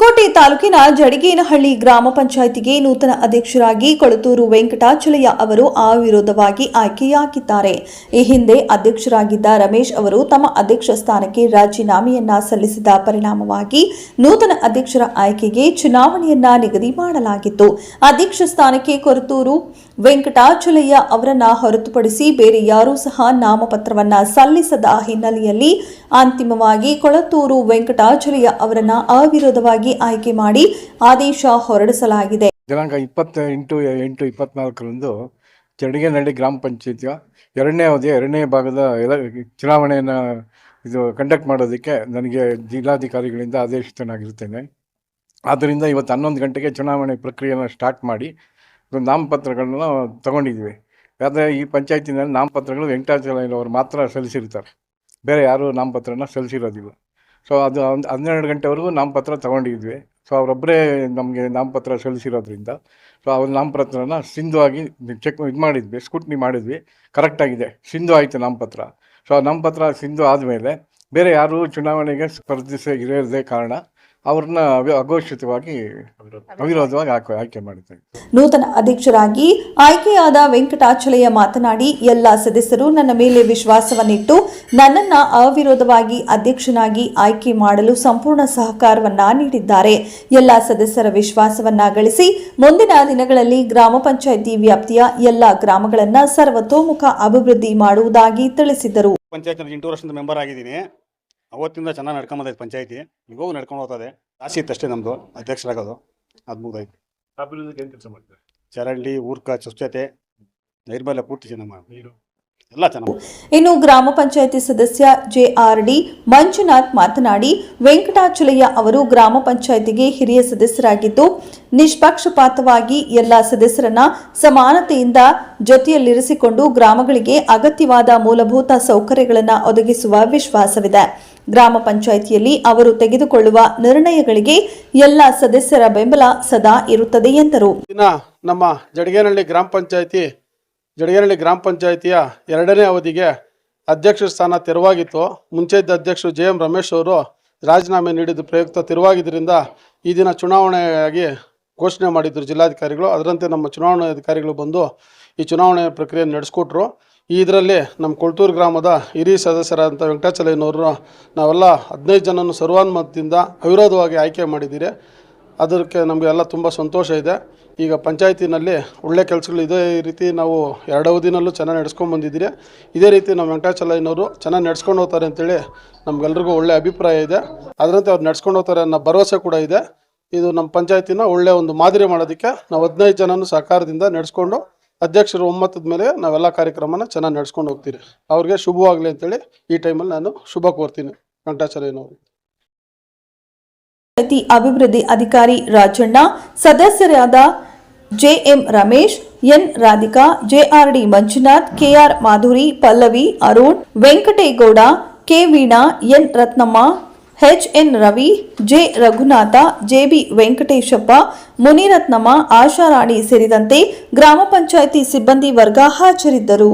ಹೊಸಕೋಟೆ ತಾಲೂಕಿನ ಜಡಿಗೇನಹಳ್ಳಿ ಗ್ರಾಮ ಪಂಚಾಯಿತಿಗೆ ನೂತನ ಅಧ್ಯಕ್ಷರಾಗಿ ಕೊಳತೂರು ವೆಂಕಟಾಚಲಯ್ಯ ಅವರು ಅವಿರೋಧವಾಗಿ ಆಯ್ಕೆಯಾಗಿದ್ದಾರೆ. ಈ ಹಿಂದೆ ಅಧ್ಯಕ್ಷರಾಗಿದ್ದ ರಮೇಶ್ ಅವರು ತಮ್ಮ ಅಧ್ಯಕ್ಷ ಸ್ಥಾನಕ್ಕೆ ರಾಜೀನಾಮೆಯನ್ನ ಸಲ್ಲಿಸಿದ ಪರಿಣಾಮವಾಗಿ ನೂತನ ಅಧ್ಯಕ್ಷರ ಆಯ್ಕೆಗೆ ಚುನಾವಣೆಯನ್ನ ನಿಗದಿ ಮಾಡಲಾಗಿತ್ತು. ಅಧ್ಯಕ್ಷ ಸ್ಥಾನಕ್ಕೆ ಕೊರತೂರು ವೆಂಕಟಾಚಲಯ್ಯ ಅವರನ್ನ ಹೊರತುಪಡಿಸಿ ಬೇರೆ ಯಾರೂ ಸಹ ನಾಮಪತ್ರವನ್ನ ಸಲ್ಲಿಸದ ಹಿನ್ನೆಲೆಯಲ್ಲಿ ಅಂತಿಮವಾಗಿ ಕೊಳತೂರು ವೆಂಕಟಾಚಲಯ್ಯ ಅವರನ್ನ ಅವಿರೋಧವಾಗಿ ಆಯ್ಕೆ ಮಾಡಿ ಆದೇಶ ಹೊರಡಿಸಲಾಗಿದೆ. ದಿನಾಂಕ ಇಪ್ಪತ್ತ ಎಂಟು ಎಂಟು ಇಪ್ಪತ್ನಾಲ್ಕರಂದು ಚಡಿಗೆನಹಳ್ಳಿ ಗ್ರಾಮ ಪಂಚಾಯತಿಯ ಎರಡನೇ ಅವಧಿಯ ಎರಡನೇ ಭಾಗದ ಎಲ- ಚುನಾವಣೆಯನ್ನು ಇದು ಕಂಡಕ್ಟ್ ಮಾಡೋದಕ್ಕೆ ನನಗೆ ಜಿಲ್ಲಾಧಿಕಾರಿಗಳಿಂದ ಆದೇಶಿತನಾಗಿರ್ತೇನೆ ಆದ್ದರಿಂದ ಇವತ್ತು ಹನ್ನೊಂದು ಗಂಟೆಗೆ ಚುನಾವಣೆ ಪ್ರಕ್ರಿಯೆಯನ್ನು ಸ್ಟಾರ್ಟ್ ಮಾಡಿ ನಾಮಪತ್ರಗಳನ್ನ ತಗೊಂಡಿದ್ದೀವಿ ಆದರೆ ಈ ಪಂಚಾಯತಿನಲ್ಲಿ ನಾಮಪತ್ರಗಳು ವೆಂಕಟಾಚಲಯ್ಯನವರು ಮಾತ್ರ ಸಲ್ಲಿಸಿರ್ತಾರೆ. ಬೇರೆ ಯಾರೂ ನಾಮಪತ್ರನ ಸಲ್ಲಿಸಿರೋದಿಲ್ಲ. ಸೊ ಅದು ಒಂದು ಹನ್ನೆರಡು ಗಂಟೆವರೆಗೂ ನಾಮಪತ್ರ ತಗೊಂಡಿದ್ವಿ. ಸೊ ಅವರೊಬ್ಬರೇ ನಮಗೆ ನಾಮಪತ್ರ ಸಲ್ಲಿಸಿರೋದ್ರಿಂದ. ಸೊ ಅವ್ರ ನಾಮಪತ್ರನ ಸಿಂಧು ಆಗಿ ಚೆಕ್ ಇದು ಮಾಡಿದ್ವಿ, ಸ್ಕೂಟ್ನಿ ಮಾಡಿದ್ವಿ. ಕರೆಕ್ಟಾಗಿದೆ ಸಿಂಧು ಆಯಿತು ನಾಮಪತ್ರ ಸೊ ನಾಮಪತ್ರ ಸಿಂಧು ಆದಮೇಲೆ ಬೇರೆ ಯಾರೂ ಚುನಾವಣೆಗೆ ಸ್ಪರ್ಧಿಸ ಇರದೇ ಕಾರಣ ಅವ್ರನ್ನ ಅವಿ- ಅಘೋಷಿತವಾಗಿ ಅವಿರೋಧವಾಗಿ ಆಯ್ಕೆ ಆಯ್ಕೆ ಮಾಡಿದ್ದೇವೆ ನೂತನ ಅಧ್ಯಕ್ಷರಾಗಿ ಆಯ್ಕೆಯಾದ ವೆಂಕಟಾಚಲಯ್ಯ ಮಾತನಾಡಿ ಎಲ್ಲ ಸದಸ್ಯರು ನನ್ನ ಮೇಲೆ ವಿಶ್ವಾಸವನ್ನಿಟ್ಟು ನನ್ನನ್ನ ಅವಿರೋಧವಾಗಿ ಅಧ್ಯಕ್ಷನಾಗಿ ಆಯ್ಕೆ ಮಾಡಲು ಸಂಪೂರ್ಣ ಸಹಕಾರವನ್ನ ನೀಡಿದ್ದಾರೆ. ಎಲ್ಲ ಸದಸ್ಯರ ವಿಶ್ವಾಸವನ್ನ ಗಳಿಸಿ ಮುಂದಿನ ದಿನಗಳಲ್ಲಿ ಗ್ರಾಮ ಪಂಚಾಯಿತಿ ವ್ಯಾಪ್ತಿಯ ಎಲ್ಲ ಗ್ರಾಮಗಳನ್ನ ಸರ್ವತೋಮುಖ ಅಭಿವೃದ್ಧಿ ಮಾಡುವುದಾಗಿ ತಿಳಿಸಿದರು. ಪಂಚಾಯತ್ ಎಂಟು ವರ್ಷದಿಂದ ಮೆಂಬರ್ ಆಗಿದ್ದೀನಿ. ಅವತ್ತಿಂದ ಚೆನ್ನಾಗಿ ನಡ್ಕೊಂಡ್ ಪಂಚಾಯಿತಿ. ಪಂಚಾಯತಿ ಇವಾಗೂ ನಡ್ಕೊಂಡು ಹೋಗ್ತದೆ ಆಸೆ ಇತ್ತು ಅಷ್ಟೇ ನಮ್ಮದು ಅಧ್ಯಕ್ಷರಾಗೋದು. ಅದು ಮುಗ್ದೈತೆ ಅಭಿವೃದ್ಧಿಗೆ ಏನು ಕೆಲಸ ಮಾಡ್ತಾರೆ? ಚರಂಡಿ ಊರ್ಕ ಸ್ವಚ್ಛತೆ ನೈರ್ಮಲ್ಯ ಪೂರ್ತಿ ಚೆನ್ನಾಗಿ ನೀರು. ಎಲ್ಲ ಚೆನ್ನಾಗಿ ಇನ್ನು ಗ್ರಾಮ ಪಂಚಾಯಿತಿ ಸದಸ್ಯ ಜೆಆರ್ಡಿ ಮಂಜುನಾಥ್ ಮಾತನಾಡಿ ವೆಂಕಟಾಚಲಯ್ಯ ಅವರು ಗ್ರಾಮ ಪಂಚಾಯತಿಗೆ ಹಿರಿಯ ಸದಸ್ಯರಾಗಿದ್ದು ನಿಷ್ಪಕ್ಷಪಾತವಾಗಿ ಎಲ್ಲ ಸದಸ್ಯರನ್ನ ಸಮಾನತೆಯಿಂದ ಜೊತೆಯಲ್ಲಿರಿಸಿಕೊಂಡು ಗ್ರಾಮಗಳಿಗೆ ಅಗತ್ಯವಾದ ಮೂಲಭೂತ ಸೌಕರ್ಯಗಳನ್ನು ಒದಗಿಸುವ ವಿಶ್ವಾಸವಿದೆ. ಗ್ರಾಮ ಪಂಚಾಯಿತಿಯಲ್ಲಿ ಅವರು ತೆಗೆದುಕೊಳ್ಳುವ ನಿರ್ಣಯಗಳಿಗೆ ಎಲ್ಲ ಸದಸ್ಯರ ಬೆಂಬಲ ಸದಾ ಇರುತ್ತದೆ ಎಂದರು. ನಮ್ಮ ಜಡಗೇನಹಳ್ಳಿ ಗ್ರಾಮ ಪಂಚಾಯಿತಿ, ಜಡಗೇನಹಳ್ಳಿ ಗ್ರಾಮ ಪಂಚಾಯಿತಿಯ ಎರಡನೇ ಅವಧಿಗೆ ಅಧ್ಯಕ್ಷ ಸ್ಥಾನ ತೆರವಾಗಿತ್ತು. ಮುಂಚೆ ಇದ್ದ ಅಧ್ಯಕ್ಷರು ಜೆ ಎಂ ರಮೇಶ್ ಅವರು ರಾಜೀನಾಮೆ ನೀಡಿದ ಪ್ರಯುಕ್ತ ತೆರವಾಗಿದ್ದರಿಂದ ಈ ದಿನ ಚುನಾವಣೆಯಾಗಿ ಘೋಷಣೆ ಮಾಡಿದ್ರು ಜಿಲ್ಲಾಧಿಕಾರಿಗಳು. ಅದರಂತೆ ನಮ್ಮ ಚುನಾವಣಾ ಅಧಿಕಾರಿಗಳು ಬಂದು ಈ ಚುನಾವಣೆ ಪ್ರಕ್ರಿಯೆ ನಡೆಸ್ಕೊಟ್ರು. ಈ ಇದರಲ್ಲಿ ನಮ್ಮ ಕೊಳ್ತೂರು ಗ್ರಾಮದ ಹಿರಿಯ ಸದಸ್ಯರಾದಂಥ ವೆಂಕಟಾಚಲಯ್ಯನವರು ನಾವೆಲ್ಲ ಹದಿನೈದು ಜನನು ಸರ್ವಾನುಮತದಿಂದ ಅವಿರೋಧವಾಗಿ ಆಯ್ಕೆ ಮಾಡಿದ್ದೀರಿ. ಅದಕ್ಕೆ ನಮಗೆಲ್ಲ ತುಂಬ ಸಂತೋಷ ಇದೆ. ಈಗ ಪಂಚಾಯತಿನಲ್ಲಿ ಒಳ್ಳೆ ಕೆಲಸಗಳು ಇದೇ ರೀತಿ ನಾವು ಎರಡು ಅವಧಿನಲ್ಲೂ ಚೆನ್ನಾಗಿ ನಡೆಸ್ಕೊಂಡು ಬಂದಿದ್ದೀರಿ. ಇದೇ ರೀತಿ ನಮ್ಮ ವೆಂಕಟಾಚಲಯ್ಯನವರು ಚೆನ್ನಾಗಿ ನಡೆಸ್ಕೊಂಡು ಹೋಗ್ತಾರೆ ಅಂತೇಳಿ ನಮಗೆಲ್ರಿಗೂ ಒಳ್ಳೆ ಅಭಿಪ್ರಾಯ ಇದೆ. ಅದರಂತೆ ಅವ್ರು ನಡ್ಸ್ಕೊಂಡು ಹೋಗ್ತಾರೆ ಅನ್ನೋ ಭರವಸೆ ಕೂಡ ಇದೆ. ಇದು ನಮ್ಮ ಪಂಚಾಯತಿನ ಒಳ್ಳೆ ಒಂದು ಮಾದರಿ ಮಾಡೋದಕ್ಕೆ ನಾವು ಹದಿನೈದು ಜನನು ಸಹಕಾರದಿಂದ ನಡೆಸ್ಕೊಂಡು ಅಧ್ಯಕ್ಷರು ಒಮ್ಮತದ ಮೇಲೆ ನಾವೆಲ್ಲ ಕಾರ್ಯಕ್ರಮನ ಚೆನ್ನಾಗಿ ನಡೆಸ್ಕೊಂಡು ಹೋಗ್ತೀರಿ. ಅವ್ರಿಗೆ ಶುಭವಾಗಲಿ ಅಂತೇಳಿ ಈ ಟೈಮಲ್ಲಿ ನಾನು ಶುಭ ಕೋರ್ತೀನಿ. ಘಂಟಾಚಾರ್ಯನವರು ಅಭಿವೃದ್ಧಿ ಅಧಿಕಾರಿ ರಾಜಣ್ಣ, ಸದಸ್ಯರಾದ JM Ramesh, N Radhika, JRD Manjunath, KR Madhuri, Pallavi Arun, Venkategowda, K Veena, N Ratnamma N Ravi J Raghunatha JB Venkateshappa Muniratnamma Asharani ಸೇರಿದಂತೆ ಗ್ರಾಮ ಪಂಚಾಯಿತಿ ಸಿಬ್ಬಂದಿ ವರ್ಗ ಹಾಜರಿದ್ದರು.